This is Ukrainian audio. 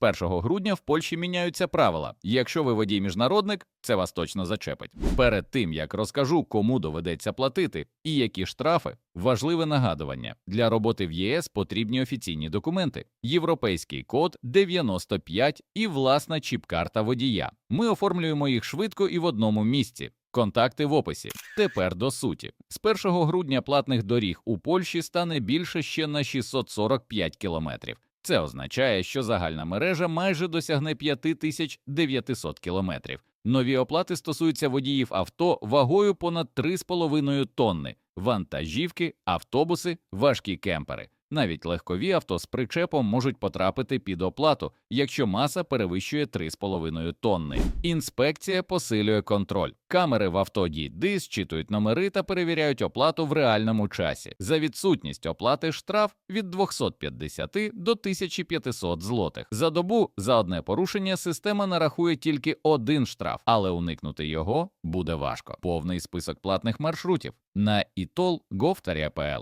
1 грудня в Польщі міняються правила. Якщо ви водій міжнародник, це вас точно зачепить. Перед тим як розкажу, кому доведеться платити і які штрафи, важливе нагадування: для роботи в ЄС потрібні офіційні документи, європейський код 95 і власна чіп-карта водія. Ми оформлюємо їх швидко і в одному місці. Контакти в описі. Тепер до суті. З 1 грудня платних доріг у Польщі стане більше ще на 645 кілометрів. Це означає, що загальна мережа майже досягне 5900 кілометрів. Нові оплати стосуються водіїв авто вагою понад 3,5 тонни, вантажівки, автобуси, важкі кемпери. Навіть легкові авто з причепом можуть потрапити під оплату, якщо маса перевищує 3,5 тонни. Інспекція посилює контроль. Камери в авто дійди зчитують номери та перевіряють оплату в реальному часі. За відсутність оплати штраф від 250 до 1500 злотих. За добу за одне порушення система нарахує тільки один штраф, але уникнути його буде важко. Повний список платних маршрутів на itol.gov.pl